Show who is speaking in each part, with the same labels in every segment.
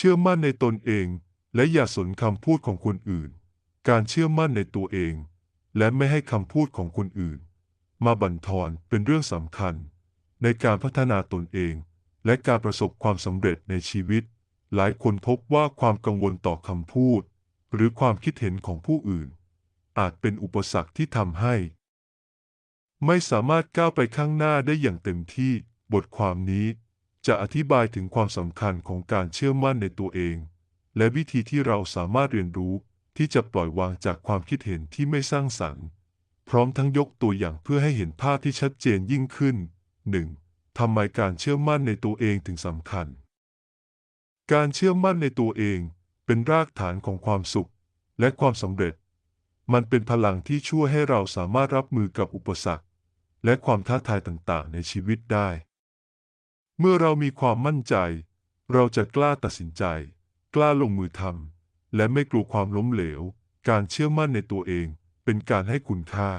Speaker 1: เชื่อมั่นในตนเอง และอย่าสนคำพูดของคนอื่น การเชื่อมั่นในตัวเอง และไม่ให้คำพูดของคนอื่น มาบั่นทอนเป็นเรื่องสำคัญ ในการพัฒนาตนเอง และการประสบความสำเร็จในชีวิต หลายคนพบว่าความกังวลต่อคำพูด หรือความคิดเห็นของผู้อื่น อาจเป็นอุปสรรคที่ทำให้ ไม่สามารถก้าวไปข้างหน้าได้อย่างเต็มที่บทความนี้ จะอธิบายถึงความสำคัญของการเชื่อมั่นในตัวเอง และวิธีที่เราสามารถเรียนรู้ที่จะปล่อยวางจากความคิดเห็นที่ไม่สร้างสรรค์ พร้อมทั้งยกตัวอย่างเพื่อให้เห็นภาพที่ชัดเจนยิ่งขึ้น 1. ทำไมการเชื่อมั่นในตัวเองถึงสำคัญ การเชื่อมั่นในตัวเองเป็นรากฐานของความสุขและความสำเร็จ มันเป็นพลังที่ช่วยให้เราสามารถรับมือกับอุปสรรค และความท้าทายต่างๆ ในชีวิตได้ เมื่อเรามีความมั่นใจ เราจะกล้าตัดสินใจ กล้าลงมือทำและไม่กลัวความล้มเหลว การเชื่อมั่นในตัวเอง เป็นการให้คุณค่า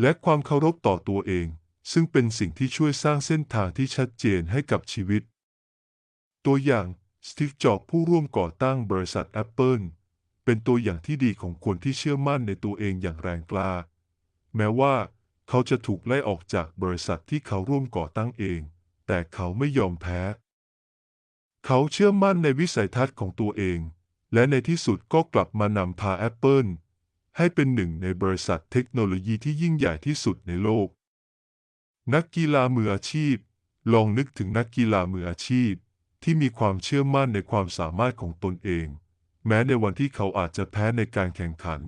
Speaker 1: และความเคารพต่อตัวเอง ซึ่งเป็นสิ่งที่ช่วยสร้างเส้นทางที่ชัดเจนให้กับชีวิต ตัวอย่างสตีฟ จ็อบผู้ร่วมก่อตั้งบริษัท Apple เป็นตัวอย่างที่ดีของคนที่เชื่อมั่นในตัวเองอย่างแรงกล้า แม้ว่าเขาจะถูกไล่ออกจากบริษัทที่เขาร่วมก่อตั้งเอง แต่เขาไม่ยอมแพ้ เขาเชื่อมั่นในวิสัยทัศน์ของตัวเอง และในที่สุดก็กลับมานำพา Apple ให้เป็นหนึ่งในบริษัทเทคโนโลยีที่ยิ่งใหญ่ที่สุดในโลก นักกีฬามืออาชีพ ลองนึกถึงนักกีฬามืออาชีพ ที่มีความเชื่อมั่นในความสามารถของตนเอง แม้ในวันที่เขาอาจจะแพ้ในการแข่งขัน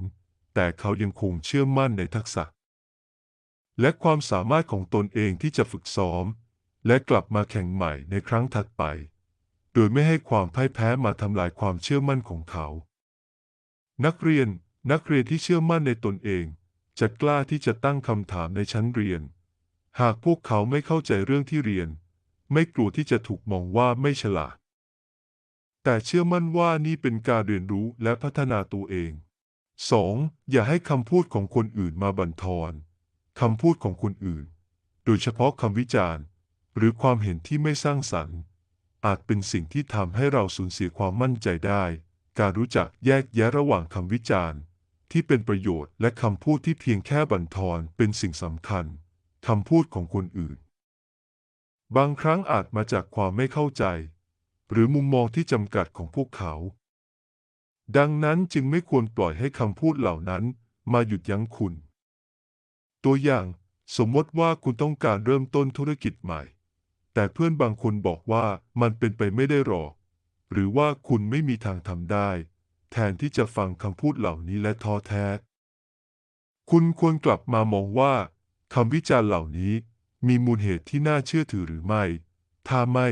Speaker 1: แต่เขายังคงเชื่อมั่นในทักษะ และความสามารถของตนเองที่จะฝึกซ้อม และกลับมาแข่งใหม่ในครั้งถัดไป โดยไม่ให้ความพ่ายแพ้มาทำลายความเชื่อมั่นของเขา นักเรียนนักเรียนที่เชื่อมั่นในตนเอง จะกล้าที่จะตั้งคำถามในชั้นเรียน หากพวกเขาไม่เข้าใจเรื่องที่เรียน ไม่กลัวที่จะถูกมองว่าไม่ฉลาด แต่เชื่อมั่นว่านี่เป็นการเรียนรู้และพัฒนาตัวเอง 2. อย่าให้คำพูดของคนอื่นมาบั่นทอนคำพูดของคนอื่น โดยเฉพาะคำวิจารณ์ หรือความเห็นที่ไม่สร้างสรรค์ อาจเป็นสิ่งที่ทำให้เราสูญเสียความมั่นใจได้ การรู้จักแยกแยะระหว่างคำวิจารณ์ ที่เป็นประโยชน์และคำพูดที่เพียงแค่บั่นทอนเป็นสิ่งสำคัญคำพูดของคนอื่น บางครั้งอาจมาจากความไม่เข้าใจ หรือมุมมองที่จำกัดของพวกเขา ดังนั้นจึงไม่ควรปล่อยให้คำพูดเหล่านั้นมาหยุดยั้งคุณ ตัวอย่างสมมติว่าคุณต้องการเริ่มต้นธุรกิจใหม่ แต่เพื่อนบางคนบอกว่ามันเป็นไปไม่ได้หรอก หรือว่าคุณไม่มีทางทำได้ แทนที่จะฟังคำพูดเหล่านี้และท้อแท้ คุณควรกลับมามองว่าคำวิจารณ์เหล่านี้มีมูลเหตุที่น่าเชื่อถือหรือไม่ ถ้าไม่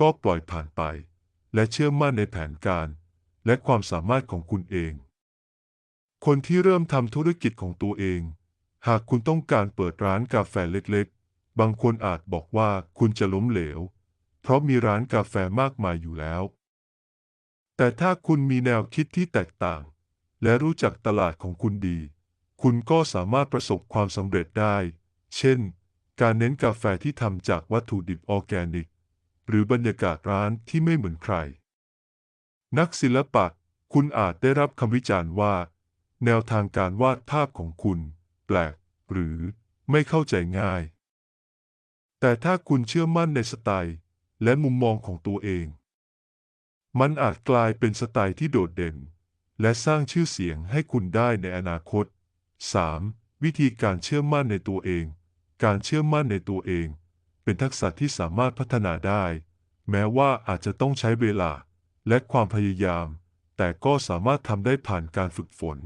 Speaker 1: ก็ปล่อยผ่านไป และเชื่อมั่นในแผนการ และความสามารถของคุณเอง คนที่เริ่มทำธุรกิจของตัวเอง หากคุณต้องการเปิดร้านกาแฟเล็กๆ บางคนอาจบอกว่าคุณจะล้มเหลว เพราะมีร้านกาแฟมากมายอยู่แล้ว แต่ถ้าคุณมีแนวคิดที่แตกต่าง และรู้จักตลาดของคุณดี คุณก็สามารถประสบความสำเร็จได้ เช่น การเน้นกาแฟที่ทำจากวัตถุดิบออร์แกนิก หรือบรรยากาศร้านที่ไม่เหมือนใคร นักศิลปะคุณอาจได้รับคำวิจารณ์ว่า แนวทางการวาดภาพของคุณ แปลก หรือไม่เข้าใจง่าย แต่ถ้าคุณเชื่อมั่นในสไตล์และมุมมองของตัวเอง มันอาจกลายเป็นสไตล์ที่โดดเด่น และสร้างชื่อเสียงให้คุณได้ในอนาคต 3. วิธีการเชื่อมั่นในตัวเอง การเชื่อมั่นในตัวเอง เป็นทักษะที่สามารถพัฒนาได้ แม้ว่าอาจจะต้องใช้เวลาและความพยายาม แต่ก็สามารถทำได้ผ่านการฝึกฝน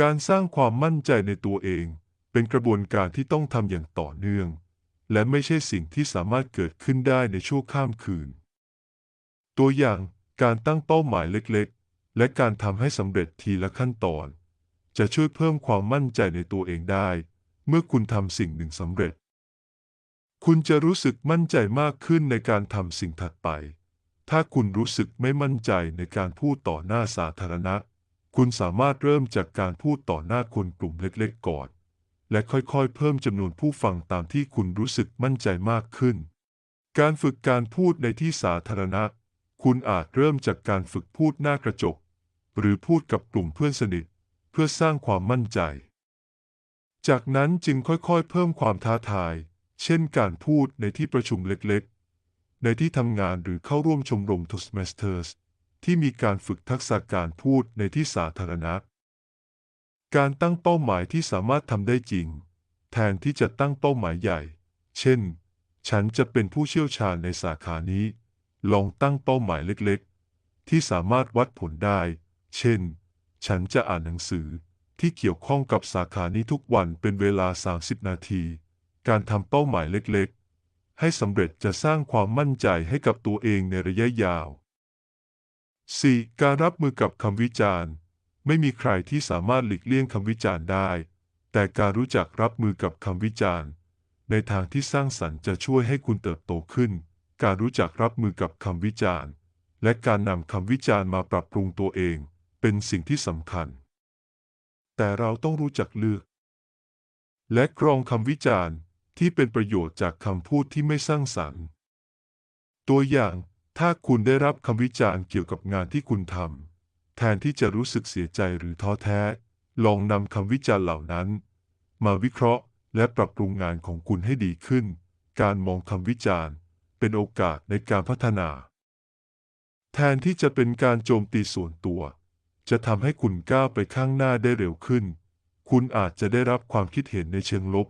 Speaker 1: การสร้างความมั่นใจในตัวเอง เป็นกระบวนการที่ต้องทำอย่างต่อเนื่อง และไม่ใช่สิ่งที่สามารถเกิดขึ้นได้ในชั่วข้ามคืน ตัวอย่างการตั้งเป้าหมายเล็กๆ และการทำให้สำเร็จทีละขั้นตอน จะช่วยเพิ่มความมั่นใจในตัวเองได้ เมื่อคุณทำสิ่งหนึ่งสำเร็จ คุณจะรู้สึกมั่นใจมากขึ้นในการทำสิ่งถัดไป ถ้าคุณรู้สึกไม่มั่นใจในการพูดต่อหน้าสาธารณะ คุณสามารถเริ่มจากการพูดต่อหน้าคนกลุ่มเล็กๆ ก่อน และค่อยๆ เพิ่มจำนวนผู้ฟังตามที่คุณรู้สึกมั่นใจมากขึ้น การฝึกการพูดในที่สาธารณะ คุณอาจเริ่มจากการฝึกพูดหน้ากระจก หรือพูดกับกลุ่มเพื่อนสนิท เพื่อสร้างความมั่นใจ จากนั้นจึงค่อยๆ เพิ่มความท้าทาย เช่นการพูดในที่ประชุมเล็กๆ ในที่ทำงานหรือเข้าร่วมชมรม Toastmasters ที่มีการฝึกทักษะการพูดในที่สาธารณะ การตั้งเป้าหมายที่สามารถทำได้จริง แทนที่จะตั้งเป้าหมายใหญ่ เช่น ฉันจะเป็นผู้เชี่ยวชาญในสาขานี้ ลองตั้งเป้าหมายเล็กๆ ที่สามารถวัดผลได้ เช่น ฉันจะอ่านหนังสือที่เกี่ยวข้องกับสาขานี้ทุกวันเป็นเวลา 30 นาที การทำเป้าหมายเล็กๆ ให้สำเร็จจะสร้างความมั่นใจให้กับตัวเองในระยะยาว 4. การรับมือกับคำวิจารณ์ ไม่มีใครที่สามารถหลีกเลี่ยงคำวิจารณ์ได้ แต่การรู้จักรับมือกับคำวิจารณ์ ในทางที่สร้างสรรค์จะช่วยให้คุณเติบโตขึ้น การรู้จักรับมือกับคำวิจารณ์ และการนำคำวิจารณ์มาปรับปรุงตัวเอง เป็นสิ่งที่สำคัญ แต่เราต้องรู้จักเลือก และกรองคำวิจารณ์ที่เป็นประโยชน์จากคำพูดที่ไม่สร้างสรรค์ ตัวอย่าง ถ้าคุณได้รับคำวิจารณ์เกี่ยวกับงานที่คุณทำ ทนที่จะรู้สึกเสียใจหรือท้อแท้ ลองนำคำวิจารณ์เหล่านั้น มาวิเคราะห์และปรับปรุงงานของคุณให้ดีขึ้น การมองคำวิจารณ์ เป็นโอกาสในการพัฒนา แทนที่จะเป็นการโจมตีส่วนตัว จะทำให้คุณก้าวไปข้างหน้าได้เร็วขึ้น คุณอาจจะได้รับความคิดเห็นในเชิงลบ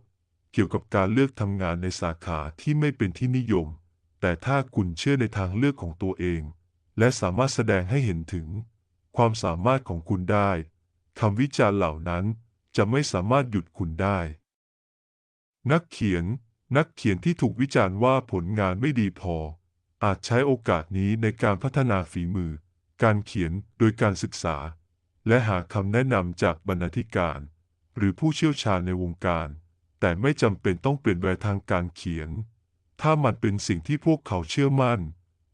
Speaker 1: เกี่ยวกับการเลือกทำงานในสาขาที่ไม่เป็นที่นิยม แต่ถ้าคุณเชื่อในทางเลือกของตัวเอง และสามารถแสดงให้เห็นถึง ความสามารถของคุณได้คำวิจารณ์เหล่านั้นจะไม่สามารถหยุดคุณได้ นักเขียน นักเขียนที่ถูกวิจารณ์ว่าผลงานไม่ดีพอ อาจใช้โอกาสนี้ในการพัฒนาฝีมือ การเขียนโดยการศึกษา และหาคำแนะนำจากบรรณาธิการ หรือผู้เชี่ยวชาญในวงการ แต่ไม่จำเป็นต้องเปลี่ยนแปลงทางการเขียน ถ้ามันเป็นสิ่งที่พวกเขาเชื่อมั่น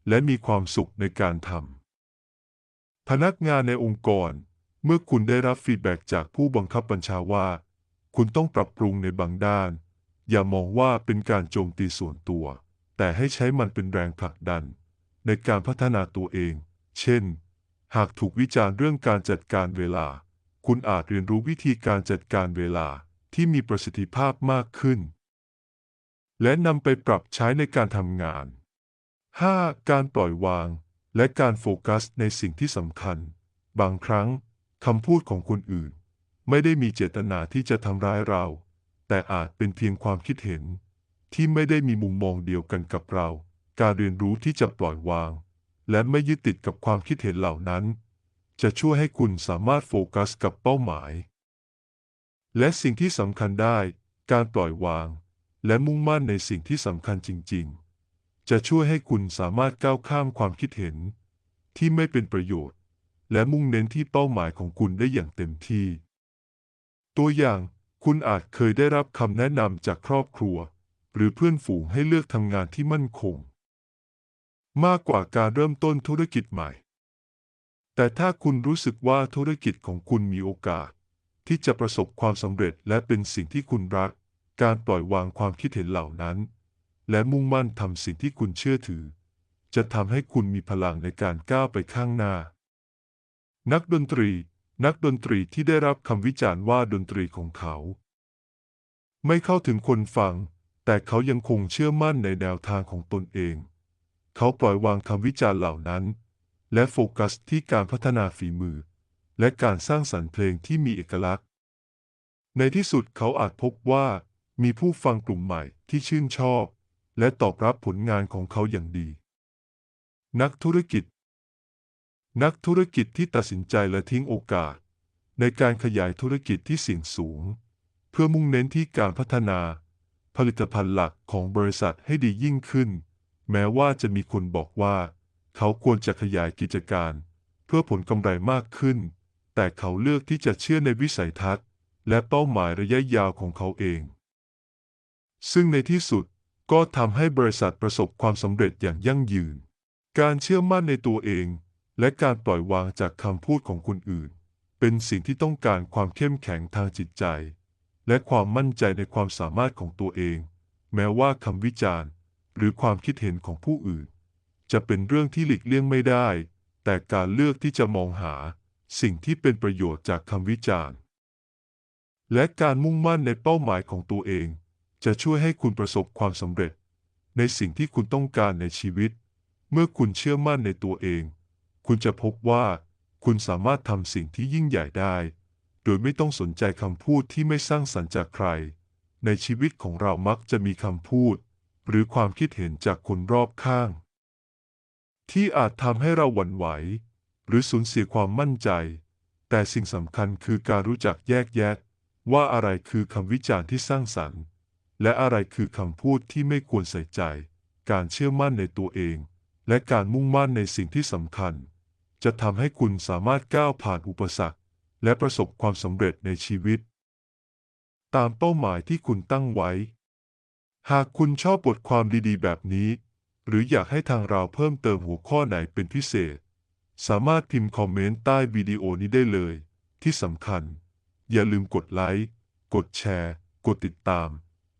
Speaker 1: และมีความสุขในการทำ พนักงานในองค์กร เมื่อคุณได้รับฟีดแบ็กจากผู้บังคับบัญชาว่า คุณต้องปรับปรุงในบางด้าน อย่ามองว่าเป็นการโจมตีส่วนตัว แต่ให้ใช้มันเป็นแรงผลักดัน ในการพัฒนาตัวเอง เช่น หากถูกวิจารณ์เรื่องการจัดการเวลา คุณอาจเรียนรู้วิธีการจัดการเวลาที่มีประสิทธิภาพมากขึ้น และนำไปปรับใช้ในการทำงาน 5. การปล่อยวาง และการโฟกัสในสิ่งที่สำคัญ บางครั้งคำพูดของคนอื่น ไม่ได้มีเจตนาที่จะทำร้ายเรา แต่อาจเป็นเพียงความคิดเห็น ที่ไม่ได้มีมุมมองเดียวกันกับเรา การเรียนรู้ที่จะปล่อยวาง และไม่ยึดติดกับความคิดเห็นเหล่านั้น จะช่วยให้คุณสามารถโฟกัสกับเป้าหมาย และสิ่งที่สำคัญได้ การปล่อยวาง และมุ่งมั่นในสิ่งที่สำคัญจริง ๆ จะช่วยให้คุณสามารถก้าวข้ามความคิดเห็น ที่ไม่เป็นประโยชน์ และมุ่งเน้นที่เป้าหมายของคุณได้อย่างเต็มที่ ตัวอย่างคุณอาจเคยได้รับคำแนะนำจากครอบครัว หรือเพื่อนฝูงให้เลือกทำงานที่มั่นคง มากกว่าการเริ่มต้นธุรกิจใหม่ แต่ถ้าคุณรู้สึกว่าธุรกิจของคุณมีโอกาส ที่จะประสบความสำเร็จและเป็นสิ่งที่คุณรัก การปล่อยวางความคิดเห็นเหล่านั้น และมุ่งมั่นทำสิ่งที่คุณเชื่อถือ จะทำให้คุณมีพลังในการก้าวไปข้างหน้า นักดนตรี นักดนตรีที่ได้รับคำวิจารณ์ว่าดนตรีของเขา ไม่เข้าถึงคนฟัง แต่เขายังคงเชื่อมั่นในแนวทางของตนเอง เขาปล่อยวางคำวิจารณ์เหล่านั้น และโฟกัสที่การพัฒนาฝีมือ และการสร้างสรรค์เพลงที่มีเอกลักษณ์ ในที่สุดเขาอาจพบว่า มีผู้ฟังกลุ่มใหม่ที่ชื่นชอบ และตอบรับผลงานของเขาอย่างดี นักธุรกิจ นักธุรกิจที่ตัดสินใจและทิ้งโอกาส ในการขยายธุรกิจที่เสี่ยงสูง เพื่อมุ่งเน้นที่การพัฒนา ผลิตภัณฑ์หลักของบริษัทให้ดียิ่งขึ้น แม้ว่าจะมีคนบอกว่า เขาควรจะขยายกิจการ เพื่อผลกำไรมากขึ้น แต่เขาเลือกที่จะเชื่อในวิสัยทัศน์ และเป้าหมายระยะยาวของเขาเอง ซึ่งในที่สุด ก็ทำให้บริษัทประสบความสำเร็จอย่างยั่งยืน การเชื่อมั่นในตัวเอง และการปล่อยวางจากคำพูดของคนอื่น เป็นสิ่งที่ต้องการความเข้มแข็งทางจิตใจ และความมั่นใจในความสามารถของตัวเอง แม้ว่าคำวิจารณ์ หรือความคิดเห็นของผู้อื่น จะเป็นเรื่องที่หลีกเลี่ยงไม่ได้ แต่การเลือกที่จะมองหา สิ่งที่เป็นประโยชน์จากคำวิจารณ์ และการมุ่งมั่นในเป้าหมายของตัวเอง จะช่วยให้คุณประสบความสำเร็จ ในสิ่งที่คุณต้องการในชีวิต เมื่อคุณเชื่อมั่นในตัวเอง คุณจะพบว่า คุณสามารถทำสิ่งที่ยิ่งใหญ่ได้ โดยไม่ต้องสนใจคำพูดที่ไม่สร้างสรรค์จากใคร ในชีวิตของเรามักจะมีคำพูด หรือความคิดเห็นจากคนรอบข้าง ที่อาจทำให้เราหวั่นไหว หรือสูญเสียความมั่นใจ แต่สิ่งสำคัญคือการรู้จักแยกแยะ ว่าอะไรคือคำวิจารณ์ที่สร้างสรรค์ และอะไรคือคำพูดที่ไม่ควรใส่ใจ การเชื่อมั่นในตัวเอง และการมุ่งมั่นในสิ่งที่สำคัญ จะทำให้คุณสามารถก้าวผ่านอุปสรรค และประสบความสำเร็จในชีวิต ตามเป้าหมายที่คุณตั้งไว้ หากคุณชอบบทความดีๆ แบบนี้ หรืออยากให้ทางเราเพิ่มเติมหัวข้อไหนเป็นพิเศษ สามารถพิมพ์คอมเมนต์ใต้วิดีโอนี้ได้เลย ที่สำคัญ อย่าลืมกดไลค์ กดแชร์ กดติดตาม